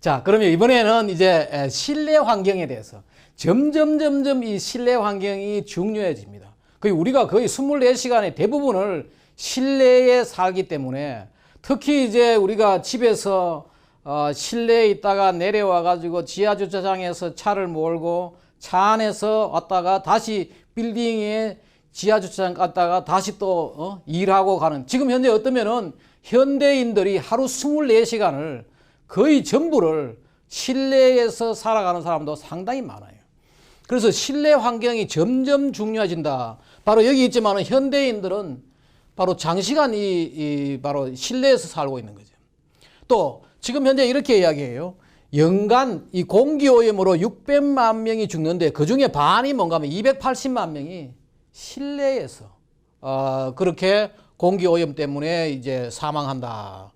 자, 그러면 이번에는 이제 에, 실내 환경에 대해서 점점 점점 이 실내 환경이 중요해집니다. 거의 우리가 거의 24시간의 대부분을 실내에 살기 때문에 특히 이제 우리가 집에서 어, 실내에 있다가 내려와 가지고 지하 주차장에서 차를 몰고 차 안에서 왔다가 다시 빌딩에 지하 주차장 갔다가 다시 또 어, 일하고 가는 지금 현재 어떠면은 현대인들이 하루 24시간을 거의 전부를 실내에서 살아가는 사람도 상당히 많아요. 그래서 실내 환경이 점점 중요해진다. 바로 여기 있지만은 현대인들은 바로 장시간 이, 이 바로 실내에서 살고 있는 거죠. 또 지금 현재 이렇게 이야기해요. 연간 이 공기 오염으로 600만 명이 죽는데 그 중에 반이 뭔가 하면 280만 명이 실내에서 어, 그렇게 공기 오염 때문에 이제 사망한다.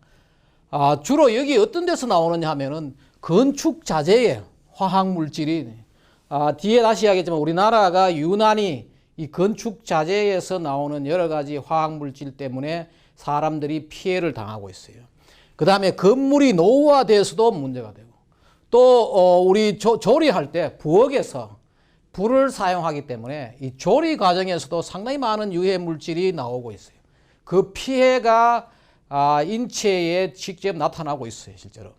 아, 주로 여기 어떤 데서 나오느냐 하면은 건축 자재에 화학 물질이 아, 뒤에 다시 이야기했지만 우리나라가 유난히 이 건축 자재에서 나오는 여러 가지 화학 물질 때문에 사람들이 피해를 당하고 있어요. 그 다음에 건물이 노후화돼서도 문제가 되고 또 어, 우리 조, 조리할 때 부엌에서 불을 사용하기 때문에 이 조리 과정에서도 상당히 많은 유해 물질이 나오고 있어요. 그 피해가 아, 인체에 직접 나타나고 있어요, 실제로.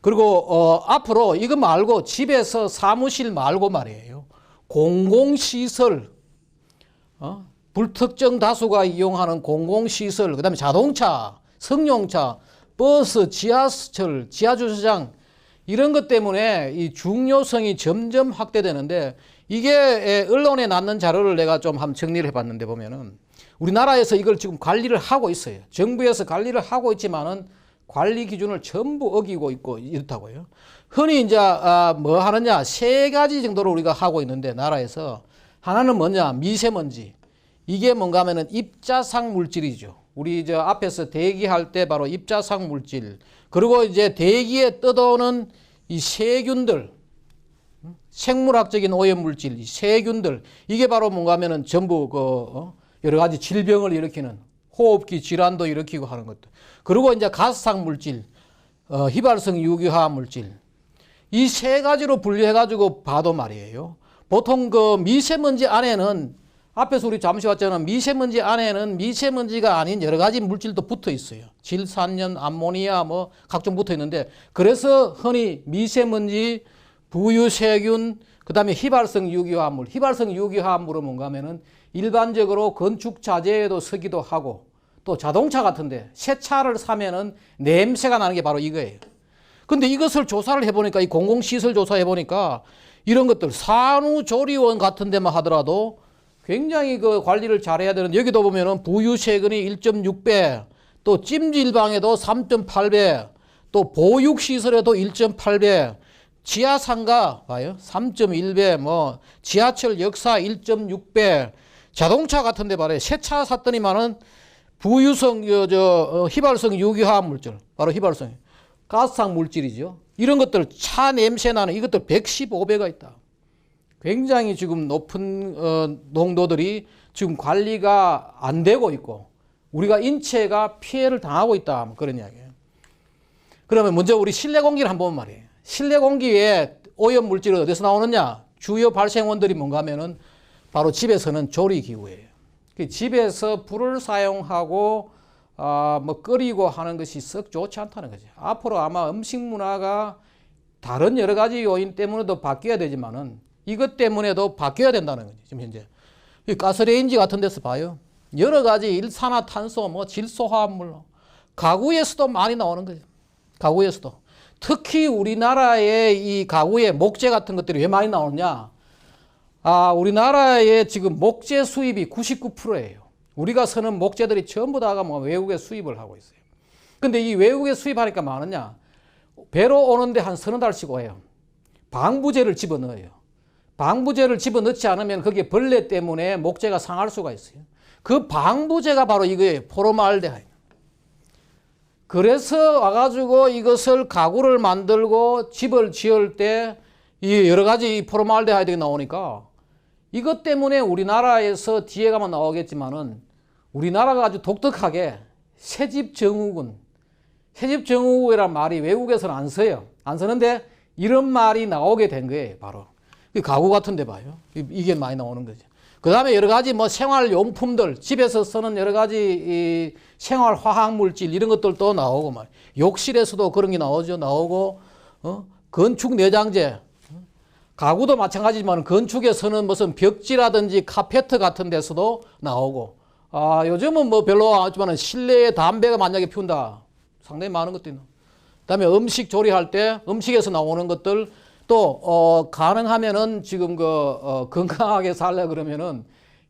그리고 어, 앞으로 이거 말고 집에서 사무실 말고 말이에요. 공공시설, 어? 불특정 다수가 이용하는 공공시설, 그 다음에 자동차, 승용차, 버스, 지하철, 지하주차장 이런 것 때문에 이 중요성이 점점 확대되는데 이게 에, 언론에 났는 자료를 내가 좀 한번 정리를 해봤는데 보면은 우리나라에서 이걸 지금 관리를 하고 있어요. 정부에서 관리를 하고 있지만은 관리 기준을 전부 어기고 있고 이렇다고요. 흔히 이제 아, 뭐 하느냐 세 가지 정도로 우리가 하고 있는데 나라에서 하나는 뭐냐 미세먼지 이게 뭔가 하면은 입자상 물질이죠. 우리 저 앞에서 대기할 때 바로 입자상 물질 그리고 이제 대기에 떠도는 이 세균들 음? 생물학적인 오염 물질 이 세균들 이게 바로 뭔가 하면은 전부 그 어? 여러 가지 질병을 일으키는 호흡기 질환도 일으키고 하는 것들. 그리고 이제 가스상 물질, 어, 휘발성 유기화학 물질. 이 세 가지로 분류해 가지고 봐도 말이에요. 보통 그 미세먼지 안에는 앞에서 우리 잠시 봤잖아. 미세먼지 안에는 미세먼지가 아닌 여러 가지 물질도 붙어 있어요. 질산염, 암모니아 뭐 각종 붙어 있는데 그래서 흔히 미세먼지, 부유세균, 그다음에 휘발성 유기화합물. 휘발성 유기화합물은 뭔가 하면은 일반적으로 건축 자재에도 쓰기도 하고 또 자동차 같은데 새 차를 사면은 냄새가 나는 게 바로 이거예요. 근데 이것을 조사를 해보니까 이 공공시설 조사해보니까 이런 것들 산후조리원 같은 데만 하더라도 굉장히 그 관리를 잘해야 되는 여기도 보면은 부유세균이 1.6배 또 찜질방에도 3.8배 또 보육시설에도 1.8배 지하상가 봐요 3.1배 뭐 지하철 역사 1.6배 자동차 같은 데 말이에요 새차 샀더니만은 부유성 저, 저 어, 휘발성 유기화학 물질. 바로 휘발성. 가스상 물질이죠. 이런 것들 차 냄새 나는 이것들 115배가 있다. 굉장히 지금 높은 어, 농도들이 지금 관리가 안 되고 있고 우리가 인체가 피해를 당하고 있다. 뭐 그런 이야기예요 그러면 먼저 우리 실내 공기를 한번 말이에요. 실내 공기에 오염 물질은 어디서 나오느냐? 주요 발생원들이 뭔가 하면은 바로 집에서는 조리 기구예요. 그 집에서 불을 사용하고 아, 뭐 끓이고 하는 것이 썩 좋지 않다는 거죠. 앞으로 아마 음식 문화가 다른 여러 가지 요인 때문에도 바뀌어야 되지만은 이것 때문에도 바뀌어야 된다는 거죠. 지금 현재. 이 가스레인지 같은 데서 봐요. 여러 가지 일산화탄소, 뭐 질소화합물, 가구에서도 많이 나오는 거죠. 가구에서도. 특히 우리나라의 이 가구의 목재 같은 것들이 왜 많이 나오느냐? 아, 우리나라의 지금 목재 수입이 99%예요. 우리가 쓰는 목재들이 전부 다가 뭐 외국에 수입을 하고 있어요. 근데 이 외국에 수입하니까 많으냐? 배로 오는데 한 서너 달씩 와요. 방부제를 집어넣어요. 방부제를 집어넣지 않으면 거기에 벌레 때문에 목재가 상할 수가 있어요. 그 방부제가 바로 이거예요. 포르말데하이드. 그래서 와가지고 이것을 가구를 만들고 집을 지을 때 이 여러 가지 포르말데하이드가 나오니까 이것 때문에 우리나라에서 뒤에 가면 나오겠지만은 우리나라가 아주 독특하게 새집 정후군, 새집 정후군이란 말이 외국에서는 안 써요. 안 쓰는데 이런 말이 나오게 된 거예요, 바로. 이 가구 같은 데 봐요. 이- 이게 많이 나오는 거죠. 그 다음에 여러 가지 뭐 생활용품들, 집에서 쓰는 여러 가지 이 생활 화학물질 이런 것들도 나오고 말. 욕실에서도 그런 게 나오죠. 나오고, 어? 건축 내장재. 가구도 마찬가지지만 건축에서는 무슨 벽지라든지 카페트 같은 데서도 나오고, 아, 요즘은 뭐 별로 안 하지만 실내에 담배가 만약에 피운다. 상당히 많은 것들이. 그다음에 음식 조리할 때 음식에서 나오는 것들 또 어, 가능하면은 지금 그 어, 건강하게 살려 그러면은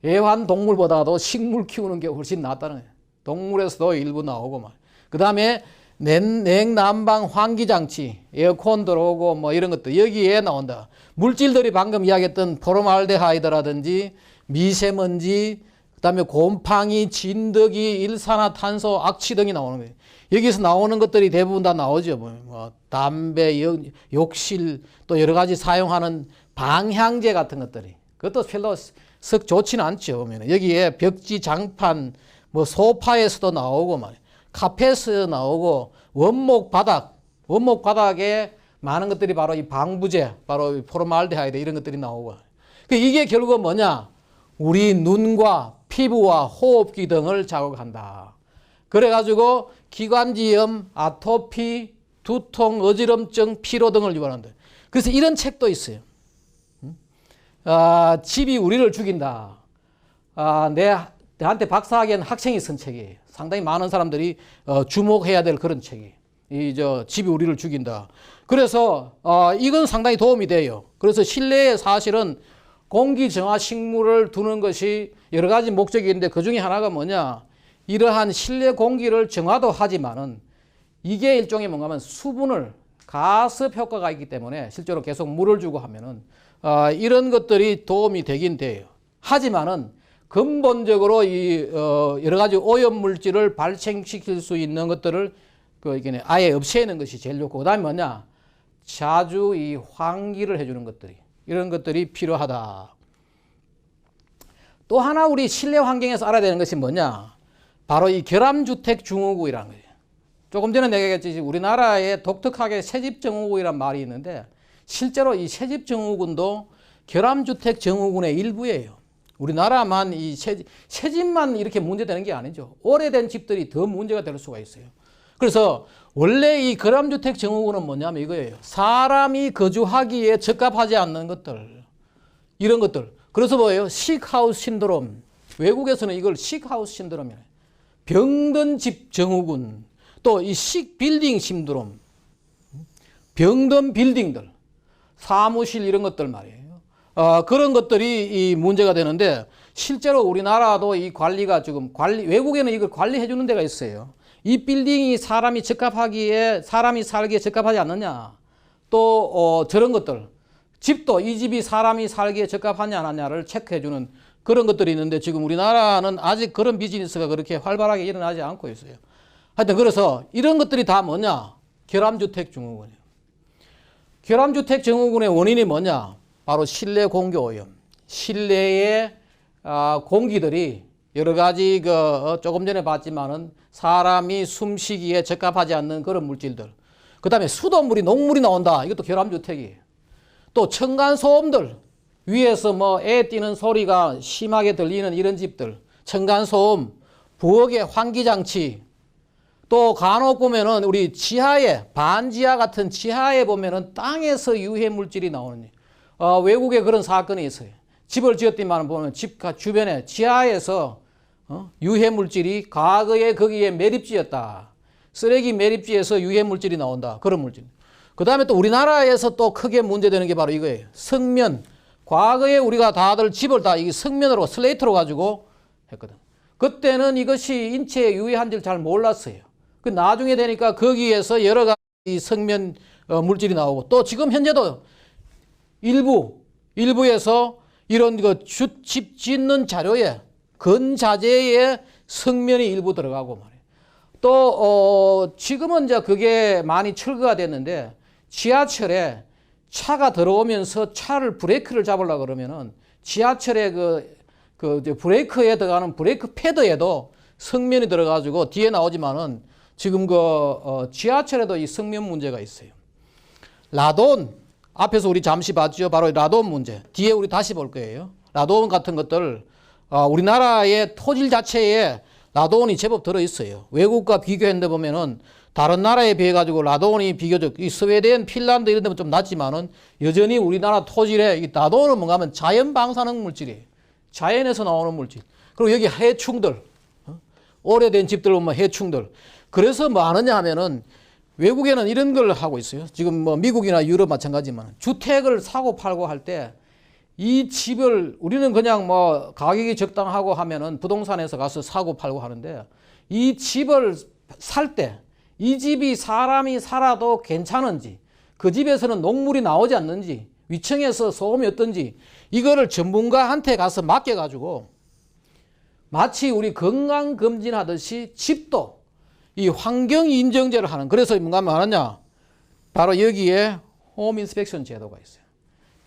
애완 동물보다도 식물 키우는 게 훨씬 낫다는 거예요. 동물에서도 일부 나오고 막. 그다음에 냉, 냉난방 환기 장치, 에어컨 들어오고 뭐 이런 것도 여기에 나온다. 물질들이 방금 이야기했던 포름알데하이드라든지 미세먼지, 그다음에 곰팡이, 진드기, 일산화탄소, 악취 등이 나오는 거예요. 여기서 나오는 것들이 대부분 다 나오죠. 뭐, 뭐 담배, 역- 욕실 또 여러 가지 사용하는 방향제 같은 것들이 그것도 별로 썩 좋지는 않죠. 보면 여기에 벽지, 장판, 뭐 소파에서도 나오고 말, 카펫에서 나오고 원목 바닥, 원목 바닥에 많은 것들이 바로 이 방부제, 바로 이 포르말데하이드 이런 것들이 나오고 그 이게 결국은 뭐냐? 우리 눈과 피부와 호흡기 등을 자극한다. 그래가지고 기관지염, 아토피, 두통, 어지럼증, 피로 등을 유발한다. 그래서 이런 책도 있어요. 음? 아, 집이 우리를 죽인다. 아, 내, 내한테 박사학위한 학생이 쓴 책이에요. 상당히 많은 사람들이 어, 주목해야 될 그런 책이. 이, 저, 집이 우리를 죽인다. 그래서, 어, 이건 상당히 도움이 돼요. 그래서 실내에 사실은 공기 정화 식물을 두는 것이 여러 가지 목적이 있는데 그 중에 하나가 뭐냐. 이러한 실내 공기를 정화도 하지만은 이게 일종의 뭔가면 수분을 가습 효과가 있기 때문에 실제로 계속 물을 주고 하면은 어, 이런 것들이 도움이 되긴 돼요. 하지만은 근본적으로 이 어, 여러 가지 오염 물질을 발생시킬 수 있는 것들을 그 이게 아예 없애는 것이 제일 좋고 그다음에 뭐냐 자주 이 환기를 해주는 것들이 이런 것들이 필요하다. 또 하나 우리 실내 환경에서 알아야 되는 것이 뭐냐 바로 이 결함주택 중후구이라는 거예요. 조금 전에 내가 얘기했듯이 우리나라에 독특하게 새집정후군이라는 말이 있는데 실제로 이 새집정후군도 결함주택 정후군의 일부예요. 우리나라만 이 새, 새집만 이렇게 문제되는 게 아니죠. 오래된 집들이 더 문제가 될 수가 있어요. 그래서 원래 이 결함주택 정후군은 뭐냐면 이거예요. 사람이 거주하기에 적합하지 않는 것들. 이런 것들. 그래서 뭐예요? 식하우스 신드롬. 외국에서는 이걸 식하우스 신드롬이에요. 병든 집 정후군. 또 이 식 빌딩 신드롬. 병든 빌딩들. 사무실 이런 것들 말이에요. 어, 그런 것들이 이 문제가 되는데 실제로 우리나라도 이 관리가 지금 관리 외국에는 이걸 관리해 주는 데가 있어요. 이 빌딩이 사람이 적합하기에 사람이 살기에 적합하지 않느냐. 또 어, 저런 것들 집도 이 집이 사람이 살기에 적합하냐 안 하냐를 체크해 주는 그런 것들이 있는데 지금 우리나라는 아직 그런 비즈니스가 그렇게 활발하게 일어나지 않고 있어요. 하여튼 그래서 이런 것들이 다 뭐냐? 결함주택 증후군이에요. 결함주택 증후군의 원인이 뭐냐? 바로 실내 공기 오염. 실내의 아, 공기들이 여러 가지 그 어, 조금 전에 봤지만은 사람이 숨쉬기에 적합하지 않는 그런 물질들. 그 다음에 수돗물이 녹물이 나온다. 이것도 결함주택이에요. 또 층간 소음들 위에서 뭐 애 뛰는 소리가 심하게 들리는 이런 집들. 층간 소음, 부엌의 환기 장치, 또 간혹 보면은 우리 지하에 반지하 같은 지하에 보면은 땅에서 유해 물질이 나오는 어, 외국에 그런 사건이 있어요. 집을 지었더니만 보면 집 주변에 지하에서 어? 유해 물질이 과거에 거기에 매립지였다. 쓰레기 매립지에서 유해 물질이 나온다. 그런 물질. 그 다음에 또 우리나라에서 또 크게 문제되는 게 바로 이거예요. 성면. 과거에 우리가 다들 집을 다 이게 성면으로 슬레이트로 가지고 했거든. 그때는 이것이 인체에 유해한 줄잘 몰랐어요. 그 나중에 되니까 거기에서 여러 가지 성면 어, 물질이 나오고 또 지금 현재도 일부 일부에서 이런 그집 짓는 자료에 건자재에 성면이 일부 들어가고 말이에요. 또 어, 지금은 이제 그게 많이 철거가 됐는데 지하철에 차가 들어오면서 차를 브레이크를 잡으려 그러면은 지하철에 그, 그 브레이크에 들어가는 브레이크 패드에도 성면이 들어가지고 뒤에 나오지만은 지금 그 어, 지하철에도 이 성면 문제가 있어요. 라돈 앞에서 우리 잠시 봤죠. 바로 라돈 문제. 뒤에 우리 다시 볼 거예요. 라돈 같은 것들 어, 우리나라의 토질 자체에 라돈이 제법 들어 있어요. 외국과 비교했는데 보면은 다른 나라에 비해 가지고 라돈이 비교적 이 스웨덴, 핀란드 이런 데는 좀 낮지만은 여전히 우리나라 토질에 이 라돈은 뭔가 하면 자연 방사능 물질이에요. 자연에서 나오는 물질. 그리고 여기 해충들. 어? 오래된 집들 보면 해충들. 그래서 뭐 하느냐 하면은 외국에는 이런 걸 하고 있어요. 지금 뭐 미국이나 유럽 마찬가지지만 주택을 사고 팔고 할 때 이 집을 우리는 그냥 뭐 가격이 적당하고 하면은 부동산에서 가서 사고 팔고 하는데 이 집을 살 때 이 집이 사람이 살아도 괜찮은지 그 집에서는 녹물이 나오지 않는지 위층에서 소음이 어떤지 이거를 전문가한테 가서 맡겨가지고 마치 우리 건강 검진 하듯이 집도 이 환경 인정제를 하는 그래서 뭔가 말하냐 바로 여기에 홈 인스펙션 제도가 있어요.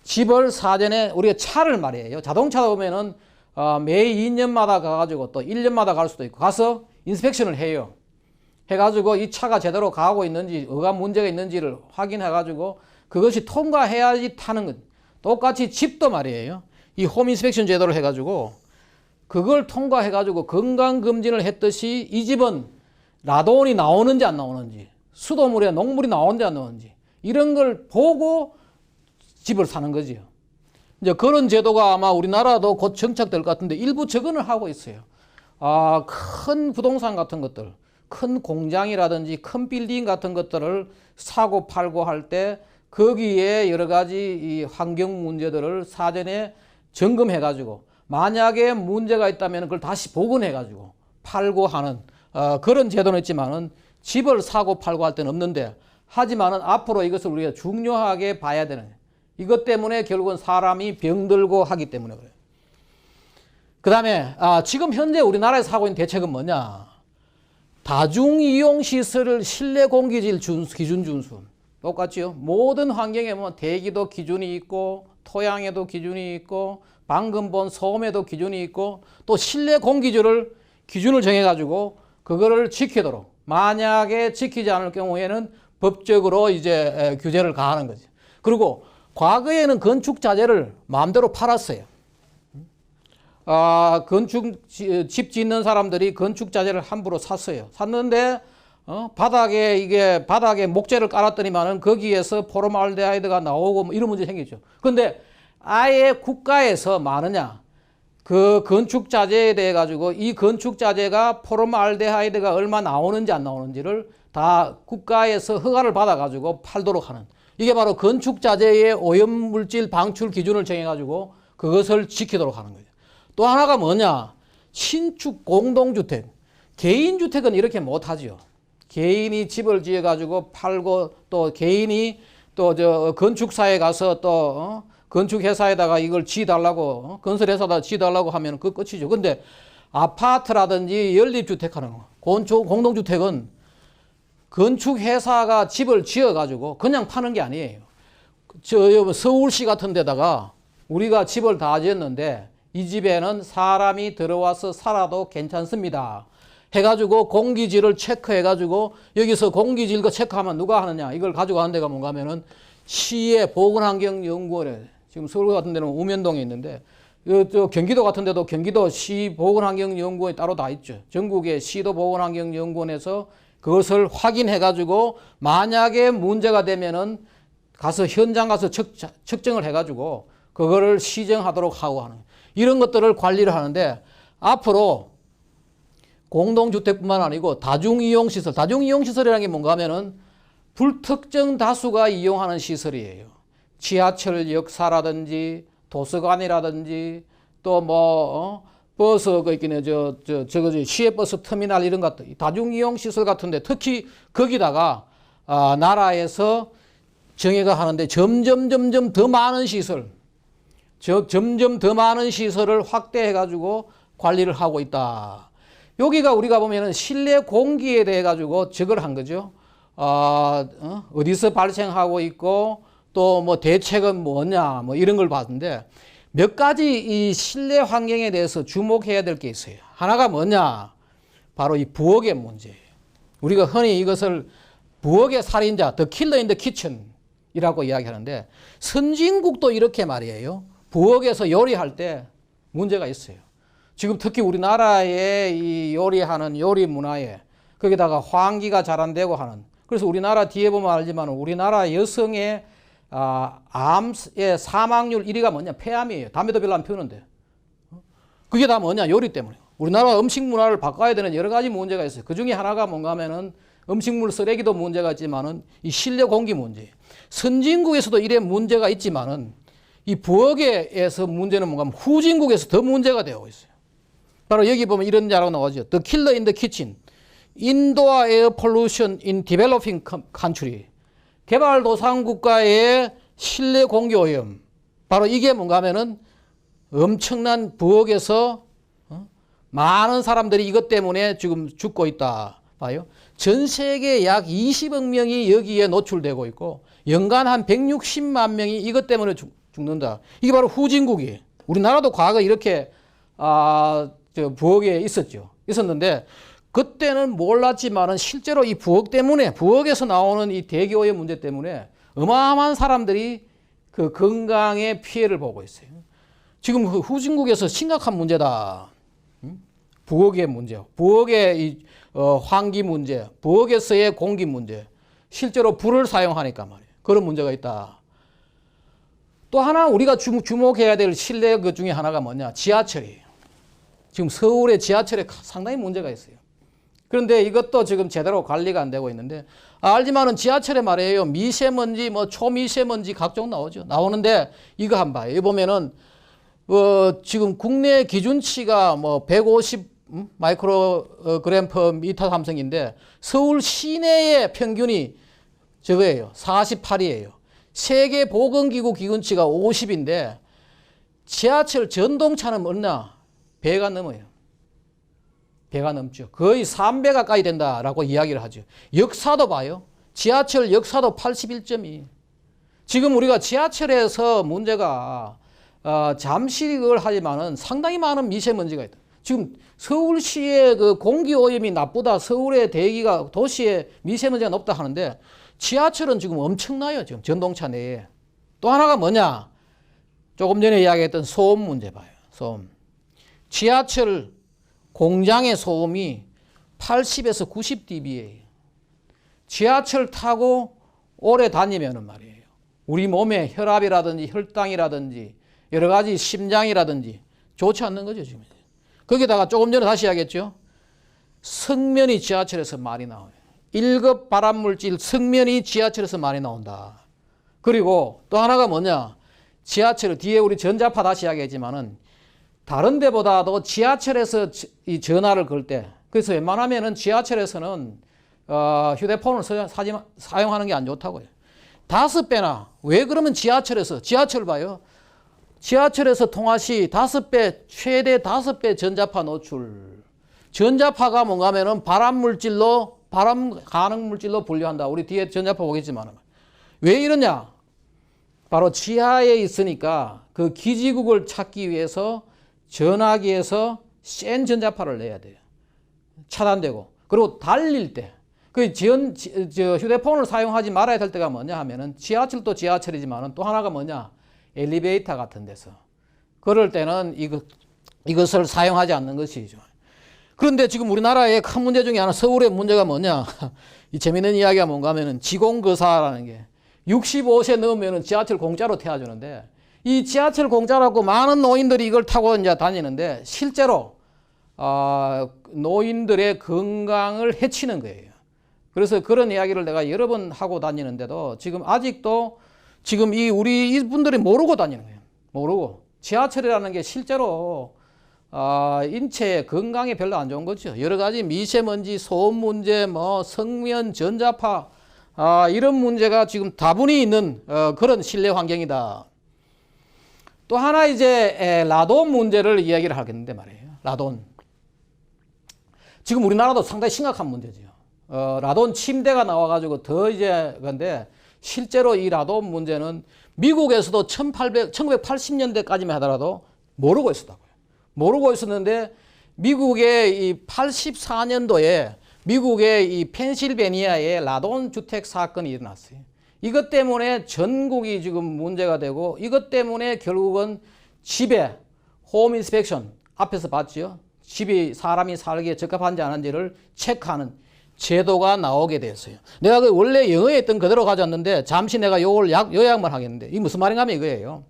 집을 사전에 우리가 차를 말이에요. 자동차다 보면은 어, 매 2년마다 가가지고 또 1년마다 갈 수도 있고 가서 인스펙션을 해요. 해가지고 이 차가 제대로 가고 있는지 어가 문제가 있는지를 확인해가지고 그것이 통과해야지 타는 것. 똑같이 집도 말이에요. 이 홈 인스펙션 제도를 해가지고 그걸 통과해가지고 건강검진을 했듯이 이 집은 라돈이 나오는지 안 나오는지 수도물에 녹물이 나오는지 안 나오는지 이런 걸 보고 집을 사는 거지요. 이제 그런 제도가 아마 우리나라도 곧 정착될 것 같은데 일부 적응을 하고 있어요. 아, 큰 부동산 같은 것들, 큰 공장이라든지 큰 빌딩 같은 것들을 사고 팔고 할 때 거기에 여러 가지 이 환경 문제들을 사전에 점검해 가지고 만약에 문제가 있다면 그걸 다시 복원해 가지고 팔고 하는 어, 그런 제도는 있지만은 집을 사고 팔고 할 때는 없는데 하지만은 앞으로 이것을 우리가 중요하게 봐야 되는 이것 때문에 결국은 사람이 병들고 하기 때문에 그래요. 그 다음에 아, 지금 현재 우리나라에서 하고 있는 대책은 뭐냐? 다중이용시설을 실내 공기질 기준 준수. 똑같지요? 모든 환경에 보면 대기도 기준이 있고 토양에도 기준이 있고 방금 본 소음에도 기준이 있고 또 실내 공기질을 기준을 정해가지고 그거를 지키도록 만약에 지키지 않을 경우에는 법적으로 이제 에, 규제를 가하는 거죠. 그리고 과거에는 건축 자재를 마음대로 팔았어요. 아, 건축 집 짓는 사람들이 건축 자재를 함부로 샀어요. 샀는데 어? 바닥에 이게 바닥에 목재를 깔았더니만은 거기에서 포름알데하이드가 나오고 뭐 이런 문제 생기죠. 근데 아예 국가에서 많으냐? 그 건축 자재에 대해 가지고 이 건축 자재가 포름알데하이드가 얼마 나오는지 안 나오는지를 다 국가에서 허가를 받아 가지고 팔도록 하는 이게 바로 건축 자재의 오염 물질 방출 기준을 정해 가지고 그것을 지키도록 하는 거죠. 또 하나가 뭐냐? 신축 공동주택. 개인 주택은 이렇게 못 하지요. 개인이 집을 지어 가지고 팔고 또 개인이 또 저 건축사에 가서 또 어? 건축회사에다가 이걸 지달라고 어? 건설회사다 지달라고 하면 그 끝이죠. 근데 아파트라든지 연립주택 하는 거, 건축 공동주택은 건축회사가 집을 지어가지고 그냥 파는 게 아니에요. 저 서울시 같은 데다가 우리가 집을 다 지었는데 이 집에는 사람이 들어와서 살아도 괜찮습니다. 해가지고 공기질을 체크해가지고 여기서 공기질 거 체크하면 누가 하느냐 이걸 가지고 가는 데가 뭔가 하면은 시의 보건환경연구원에 지금 서울 같은 데는 우면동에 있는데 저 경기도 같은 데도 경기도 시 보건환경연구원이 따로 다 있죠. 전국의 시도 보건환경연구원에서 그것을 확인해 가지고 만약에 문제가 되면은 가서 현장 가서 측, 측정을 해 가지고 그거를 시정하도록 하고 하는 이런 것들을 관리를 하는데 앞으로 공동주택뿐만 아니고 다중이용시설, 다중이용시설이라는 게 뭔가 하면은 불특정 다수가 이용하는 시설이에요. 지하철 역사라든지 도서관이라든지 또뭐 어? 버스 그 있긴 저, 저, 저거 시외 버스 터미널 이런 것들 다중 이용 시설 같은데 특히 거기다가 아, 나라에서 정해가 하는데 점점 점점 더 많은 시설 저, 점점 더 많은 시설을 확대해 가지고 관리를 하고 있다. 여기가 우리가 보면은 실내 공기에 대해 가지고 적을 한 거죠. 아, 어? 어디서 발생하고 있고 또 뭐 대책은 뭐냐 뭐 이런 걸 봤는데 몇 가지 이 실내 환경에 대해서 주목해야 될 게 있어요. 하나가 뭐냐? 바로 이 부엌의 문제예요. 우리가 흔히 이것을 부엌의 살인자, 더 킬러 인더 키친 이라고 이야기하는데 선진국도 이렇게 말이에요. 부엌에서 요리할 때 문제가 있어요. 지금 특히 우리나라의 이 요리하는 요리 문화에 거기다가 환기가 잘 안 되고 하는 그래서 우리나라 뒤에 보면 알지만 우리나라 여성의 아, 암의 사망률 1위가 뭐냐 폐암이에요. 담배도 별로 안 피우는데 그게 다 뭐냐 요리 때문에 우리나라 음식 문화를 바꿔야 되는 여러 가지 문제가 있어요. 그 중에 하나가 뭔가 하면은 음식물 쓰레기도 문제가 있지만은 이 실내 공기 문제. 선진국에서도 이래 문제가 있지만은 이 부엌에서 문제는 뭔가 후진국에서 더 문제가 되고 있어요. 바로 여기 보면 이런 자료가 나오죠. The killer in the kitchen. 인도와 에어 폴 개발도상 국가의 실내 공기 오염. 바로 이게 뭔가 하면은 엄청난 부엌에서 어? 많은 사람들이 이것 때문에 지금 죽고 있다. 봐요. 전 세계 약 20억 명이 여기에 노출되고 있고 연간 한 160만 명이 이것 때문에 죽, 죽는다. 이게 바로 후진국이에요. 우리나라도 과거 이렇게 아, 저 부엌에 있었죠. 있었는데 그때는 몰랐지만은 실제로 이 부엌 때문에 부엌에서 나오는 이 대기오염 문제 때문에 어마어마한 사람들이 그 건강에 피해를 보고 있어요. 지금 그 후진국에서 심각한 문제다. 음? 부엌의 문제, 부엌의 이, 어, 환기 문제, 부엌에서의 공기 문제, 실제로 불을 사용하니까 말이에요. 그런 문제가 있다. 또 하나 우리가 주, 주목해야 될 실내 그 중에 하나가 뭐냐? 지하철이에요. 지금 서울의 지하철에 상당히 문제가 있어요. 그런데 이것도 지금 제대로 관리가 안 되고 있는데 알지만은 지하철에 말이에요 미세먼지 뭐 초미세먼지 각종 나오죠 나오는데 이거 한 봐요. 이 보면은 어 지금 국내 기준치가 뭐 150 음? 마이크로그램 퍼 미터 삼성인데 서울 시내의 평균이 저거예요 48이에요. 세계 보건기구 기준치가 50인데 지하철 전동차는 얼나 배가 넘어요. 배가 넘죠. 거의 3배 가까이 된다라고 이야기를 하죠. 역사도 봐요. 지하철 역사도 81.2. 지금 우리가 지하철에서 문제가 어, 그걸 하지만은 상당히 많은 미세먼지가 있다. 지금 서울시의 그 공기 오염이 나쁘다. 서울의 대기가 도시의 미세먼지가 높다 하는데 지하철은 지금 엄청나요. 지금 전동차 내에. 또 하나가 뭐냐? 조금 전에 이야기했던 소음 문제 봐요. 소음. 지하철 공장의 소음이 80에서 90dB예요. 지하철 타고 오래 다니면은 말이에요. 우리 몸에 혈압이라든지 혈당이라든지 여러 가지 심장이라든지 좋지 않는 거죠, 지금. 거기다가 조금 전에 다시 하겠죠. 성면이 지하철에서 많이 나와요. 1급 발암물질 성면이 지하철에서 많이 나온다. 그리고 또 하나가 뭐냐? 지하철 뒤에 우리 전자파 다시 하겠지만은 다른 데보다도 지하철에서 이 전화를 걸 때, 그래서 웬만하면은 지하철에서는 어, 휴대폰을 사, 사지, 사용 하는 게 안 좋다고요. 다섯 배나, 왜 그러면 지하철에서, 지하철 봐요. 지하철에서 통화 시 다섯 배, 최대 다섯 배 전자파 노출. 전자파가 뭔가 하면은 발암 물질로, 발암 가능 물질로 분류한다. 우리 뒤에 전자파 보겠지만. 왜 이러냐? 바로 지하에 있으니까 그 기지국을 찾기 위해서 전화기에서 센 전자파를 내야 돼요. 차단되고. 그리고 달릴 때. 그 전, 저 휴대폰을 사용하지 말아야 될 때가 뭐냐 하면은 지하철도 지하철이지만은 또 하나가 뭐냐. 엘리베이터 같은 데서. 그럴 때는 이것, 이것을 사용하지 않는 것이죠. 그런데 지금 우리나라의 큰 문제 중에 하나 서울의 문제가 뭐냐. 이 재밌는 이야기가 뭔가 하면은 지공거사라는 게 65세 넘으면은 지하철 공짜로 태워주는데 이 지하철 공짜라고 많은 노인들이 이걸 타고 이제 다니는데 실제로 어, 노인들의 건강을 해치는 거예요. 그래서 그런 이야기를 내가 여러 번 하고 다니는데도 지금 아직도 지금 이 우리 이분들이 모르고 다니는 거예요. 모르고 지하철이라는 게 실제로 어, 인체 건강에 별로 안 좋은 거죠. 여러 가지 미세먼지, 소음 문제, 뭐 성면, 전자파 아, 이런 문제가 지금 다분히 있는 어, 그런 실내 환경이다. 또 하나 이제 에, 라돈 문제를 이야기를 하겠는데 말이에요. 라돈. 지금 우리나라도 상당히 심각한 문제죠. 어, 라돈 침대가 나와가지고 더 이제 근데 실제로 이 라돈 문제는 미국에서도 1800, 1980년대까지만 하더라도 모르고 있었다고요. 모르고 있었는데 미국의 이 84년도에 미국의 이 펜실베니아에 라돈 주택 사건이 일어났어요. 이것 때문에 전국이 지금 문제가 되고 이것 때문에 결국은 집에 홈 인스펙션 앞에서 봤지요. 집이 사람이 살기에 적합한지 안 한지를 체크하는 제도가 나오게 됐어요. 내가 그 원래 영어에 있던 그대로 가져왔는데 잠시 내가 요걸 약, 요약만 하겠는데 이게 무슨 말인가 하면 이거예요.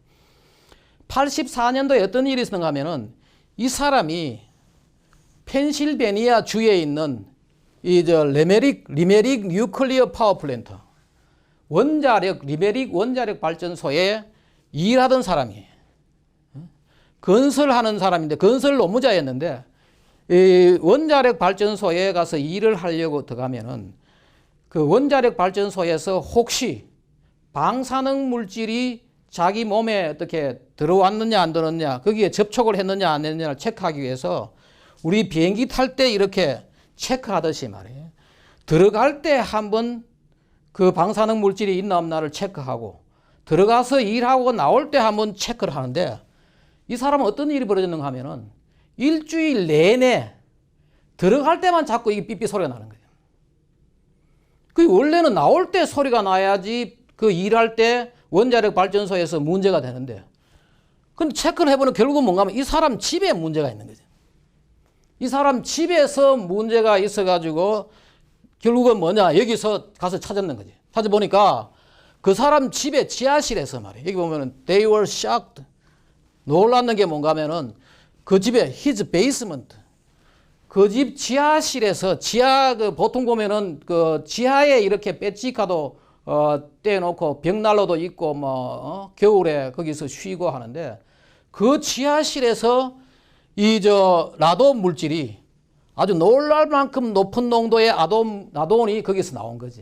84년도에 어떤 일이 있었는가 하면은 이 사람이 펜실베니아 주에 있는 이 저 레메릭 리메릭 뉴클리어 파워 플랜트 원자력 리메릭 원자력 발전소에 일하던 사람이에요. 건설하는 사람인데 건설 노무자였는데 이 원자력 발전소에 가서 일을 하려고 들어가면은 그 원자력 발전소에서 혹시 방사능 물질이 자기 몸에 어떻게 들어왔느냐 안 들어왔느냐 거기에 접촉을 했느냐 안 했느냐를 체크하기 위해서 우리 비행기 탈 때 이렇게 체크하듯이 말이에요. 들어갈 때 한번 그 방사능 물질이 있나 없나를 체크하고 들어가서 일하고 나올 때 한번 체크를 하는데 이 사람은 어떤 일이 벌어졌는가 하면은 일주일 내내 들어갈 때만 자꾸 이게 삐삐 소리가 나는 거예요. 그 원래는 나올 때 소리가 나야지 그 일할 때 원자력 발전소에서 문제가 되는데 근데 체크를 해보면 결국은 뭔가 하면 이 사람 집에 문제가 있는 거죠. 이 사람 집에서 문제가 있어가지고 결국은 뭐냐 여기서 가서 찾았는 거지. 찾아보니까 그 사람 집에 지하실에서 말이에요. 여기 보면은 they were shocked. 놀랐는 게 뭔가 하면은 그 집에 his basement. 그 집 지하실에서 지하 그 보통 보면은 그 지하에 이렇게 배지카도 어 떼놓고 벽난로도 있고 뭐 어? 겨울에 거기서 쉬고 하는데 그 지하실에서 이 저 라돈 물질이 아주 놀랄 만큼 높은 농도의 아돈 라돈이 거기서 나온 거죠.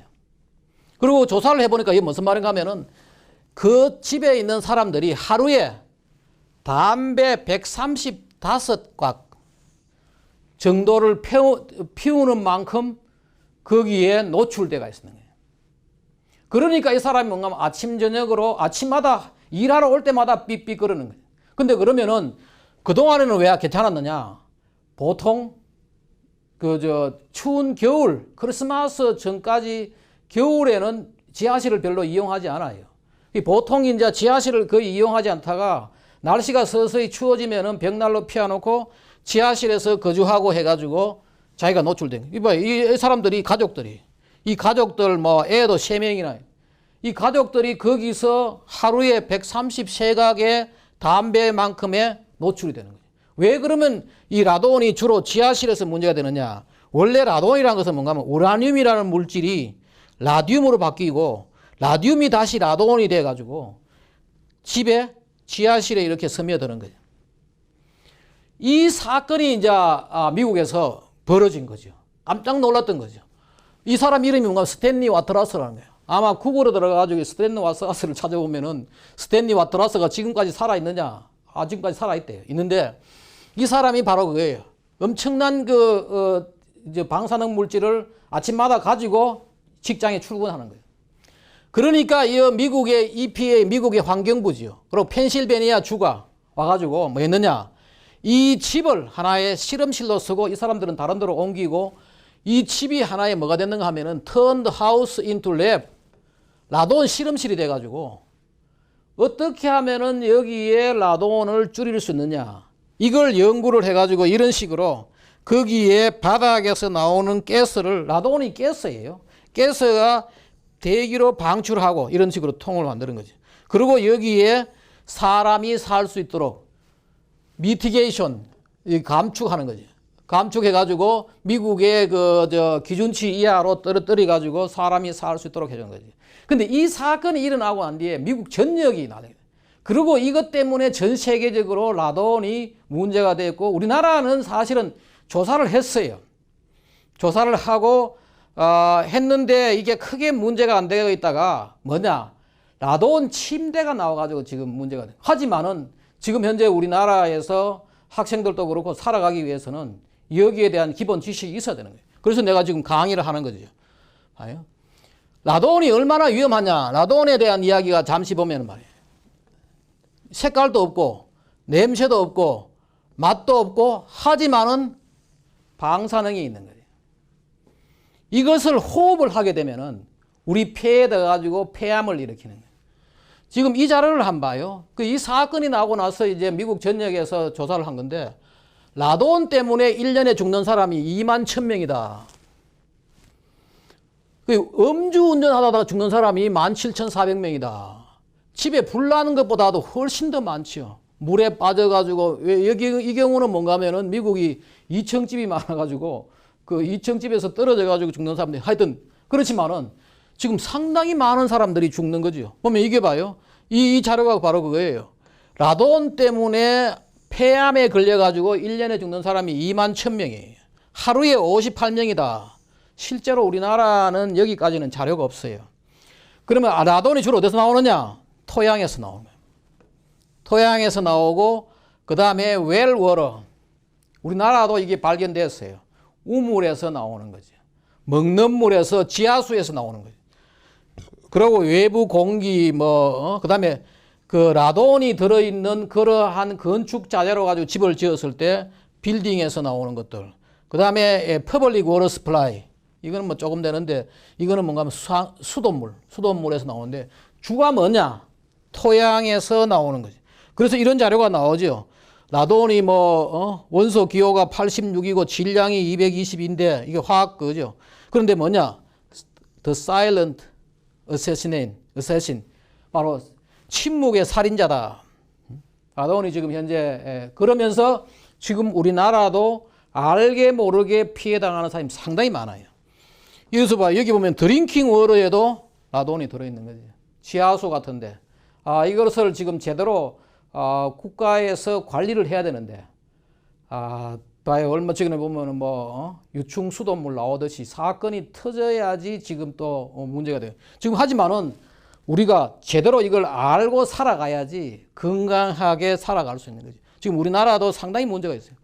그리고 조사를 해보니까 이게 무슨 말인가 하면은 그 집에 있는 사람들이 하루에 담배 135각 정도를 피우, 피우는 만큼 거기에 노출돼가 있는 거예요. 그러니까 이 사람이 뭔가 아침 저녁으로 아침마다 일하러 올 때마다 삐삐 거리는 거예요. 근데 그러면은 그동안에는 왜 괜찮았느냐? 보통 그 저 추운 겨울 크리스마스 전까지 겨울에는 지하실을 별로 이용하지 않아요. 이 보통 이제 지하실을 거의 이용하지 않다가 날씨가 서서히 추워지면은 벽난로 피워놓고 지하실에서 거주하고 해가지고 자기가 노출된. 이봐, 이 사람들이 가족들이 이 가족들 뭐 애도 세 명이나 이 가족들이 거기서 하루에 133각의 담배만큼의 노출이 되는 거예요. 왜 그러면 이 라돈이 주로 지하실에서 문제가 되느냐? 원래 라돈이라는 것은 뭔가 하면 우라늄이라는 물질이 라듐으로 바뀌고 라듐이 다시 라돈이 돼 가지고 집에 지하실에 이렇게 스며드는 거예요. 이 사건이 이제 아, 미국에서 벌어진 거죠. 깜짝 놀랐던 거죠. 이 사람 이름이 뭔가 스탠리 와트라스라는 거예요. 아마 구글에 들어가가지고 스탠리 와트라스를 찾아보면은 스탠리 와트라스가 지금까지 살아있느냐? 아, 지금까지 살아있대요. 있는데 이 사람이 바로 그거예요. 엄청난 그, 어, 방사능 물질을 아침마다 가지고 직장에 출근하는 거예요. 그러니까 이 미국의 EPA, 미국의 환경부지요. 그리고 펜실베니아 주가 와가지고 뭐 했느냐. 이 칩을 하나의 실험실로 쓰고 이 사람들은 다른 데로 옮기고 이 칩이 하나의 뭐가 됐는가 하면은 turned house into lab. 라돈 실험실이 돼가지고 어떻게 하면은 여기에 라돈을 줄일 수 있느냐. 이걸 연구를 해가지고 이런 식으로 거기에 바닥에서 나오는 가스를 라돈이 가스예요. 가스가 대기로 방출하고 이런 식으로 통을 만드는 거죠. 그리고 여기에 사람이 살 수 있도록 미티게이션 감축하는 거죠. 감축해가지고 미국의 그 저 기준치 이하로 떨어뜨려 가지고 사람이 살 수 있도록 해준 거지. 근데 이 사건이 일어나고 난 뒤에 미국 전역이 돼. 그리고 이것 때문에 전 세계적으로 라돈이 문제가 됐고 우리나라는 사실은 조사를 했어요. 조사를 하고 어, 했는데 이게 크게 문제가 안 되고 있다가 뭐냐 라돈 침대가 나와가지고 지금 문제가 돼. 하지만은 지금 현재 우리나라에서 학생들도 그렇고 살아가기 위해서는 여기에 대한 기본 지식이 있어야 되는 거예요. 그래서 내가 지금 강의를 하는 거죠. 봐요. 라돈이 얼마나 위험하냐. 라돈에 대한 이야기가 잠시 보면 말이에요. 색깔도 없고, 냄새도 없고, 맛도 없고, 하지만은 방사능이 있는 거예요. 이것을 호흡을 하게 되면은 우리 폐에 들어가지고 폐암을 일으키는 거예요. 지금 이 자료를 한번 봐요. 그 이 사건이 나고 나서 이제 미국 전역에서 조사를 한 건데 라돈 때문에 1년에 죽는 사람이 2만 1000명이다. 그 음주 운전하다가 죽는 사람이 17,400명이다. 집에 불 나는 것보다도 훨씬 더 많지요. 물에 빠져가지고 왜 여기 이 경우는 뭔가 하면은 미국이 2층 집이 많아가지고 그 2층 집에서 떨어져가지고 죽는 사람들이 하여튼 그렇지만은 지금 상당히 많은 사람들이 죽는 거죠. 보면 이게 봐요. 이, 이 자료가 바로 그거예요. 라돈 때문에 폐암에 걸려가지고 1년에 죽는 사람이 2만 1000명이에요. 하루에 58명이다. 실제로 우리나라는 여기까지는 자료가 없어요. 그러면 아, 라돈이 주로 어디서 나오느냐? 토양에서 나오는 거예요. 토양에서 나오고 그 다음에 웰워러. 우리나라도 이게 발견됐어요. 우물에서 나오는 거죠. 먹는 물에서 지하수에서 나오는 거죠. 그리고 외부 공기 뭐 어? 그다음에 그 라돈이 들어 있는 그러한 건축 자재로 가지고 집을 지었을 때 빌딩에서 나오는 것들. 그다음에 퍼블릭 워터 스플라이. 이거는 뭐 조금 되는데 이거는 뭔가 하면 수, 수돗물, 수돗물에서 나오는데 주가 뭐냐? 토양에서 나오는 거지. 그래서 이런 자료가 나오죠. 라돈이 뭐 어? 원소 기호가 86이고 질량이 220인데 이게 화학 거죠. 그런데 뭐냐? The silent assassin, assassin. 바로 침묵의 살인자다. 라돈이 지금 현재 예, 그러면서 지금 우리나라도 알게 모르게 피해 당하는 사람이 상당히 많아요. 여기서 봐 여기 보면 드링킹 워터에도 라돈이 들어있는 거죠. 지하수 같은데 아 이것을 지금 제대로 아, 국가에서 관리를 해야 되는데 아 봐요 얼마 전에 보면은 뭐 어? 유충 수돗물 나오듯이 사건이 터져야지 지금 또 어, 문제가 돼요. 지금 하지만은 우리가 제대로 이걸 알고 살아가야지 건강하게 살아갈 수 있는 거지. 지금 우리나라도 상당히 문제가 있어요.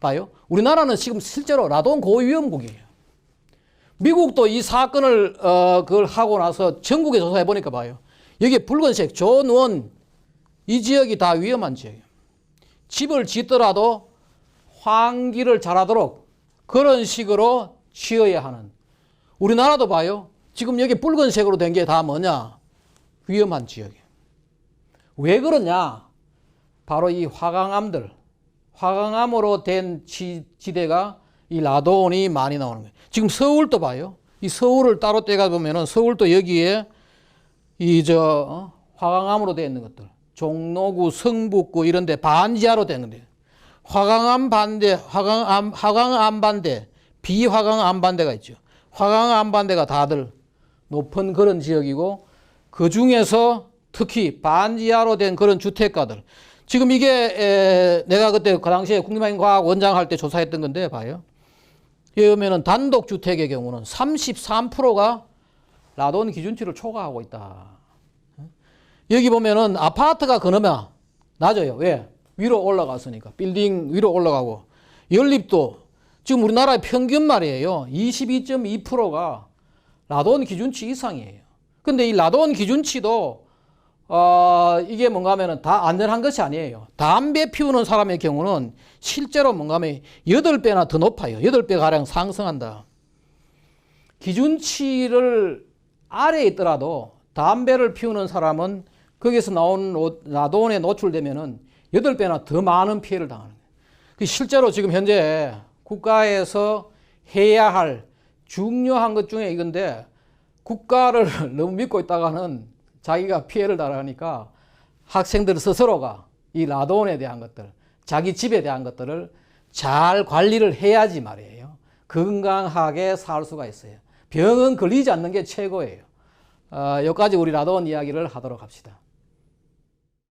봐요. 우리나라는 지금 실제로 라돈 고위험국이에요. 미국도 이 사건을 어 그걸 하고 나서 전국에 조사해 보니까 봐요. 여기 붉은색 존원 이 지역이 다 위험한 지역이에요. 집을 짓더라도 환기를 잘하도록 그런 식으로 지어야 하는. 우리나라도 봐요. 지금 여기 붉은색으로 된 게 다 뭐냐? 위험한 지역이에요. 왜 그러냐? 바로 이 화강암들, 화강암으로 된 지, 지대가 이 라돈이 많이 나오는 거예요. 지금 서울도 봐요. 이 서울을 따로 떼가 보면은 서울도 여기에 이저 어? 화강암으로 되어 있는 것들, 종로구, 성북구 이런 데 반지하로 된 건데 화강암 반대, 화강암 화강암 반대, 비화강암 반대가 있죠. 화강암 반대가 다들 높은 그런 지역이고 그 중에서 특히 반지하로 된 그런 주택가들. 지금 이게 에, 내가 그때 그 당시에 국립환경과학 원장 할 때 조사했던 건데 봐요. 여기 보면은 단독 주택의 경우는 33%가 라돈 기준치를 초과하고 있다. 여기 보면은 아파트가 그나마 낮아요. 왜? 위로 올라갔으니까. 빌딩 위로 올라가고. 연립도 지금 우리나라의 평균 말이에요. 22.2%가 라돈 기준치 이상이에요. 근데 이 라돈 기준치도 어, 이게 뭔가 하면은 다 안전한 것이 아니에요. 담배 피우는 사람의 경우는 실제로 뭔가 하면 8배나 더 높아요. 8배 가량 상승한다. 기준치를 아래에 있더라도 담배를 피우는 사람은 거기서 나온 라돈에 노출되면은 8배나 더 많은 피해를 당하는 거예요. 그 실제로 지금 현재 국가에서 해야 할 중요한 것 중에 이건데 국가를 너무 믿고 있다가는 자기가 피해를 당하니까 학생들 스스로가 이 라돈에 대한 것들, 자기 집에 대한 것들을 잘 관리를 해야지 말이에요. 건강하게 살 수가 있어요. 병은 걸리지 않는 게 최고예요. 어, 여기까지 우리 라돈 이야기를 하도록 합시다.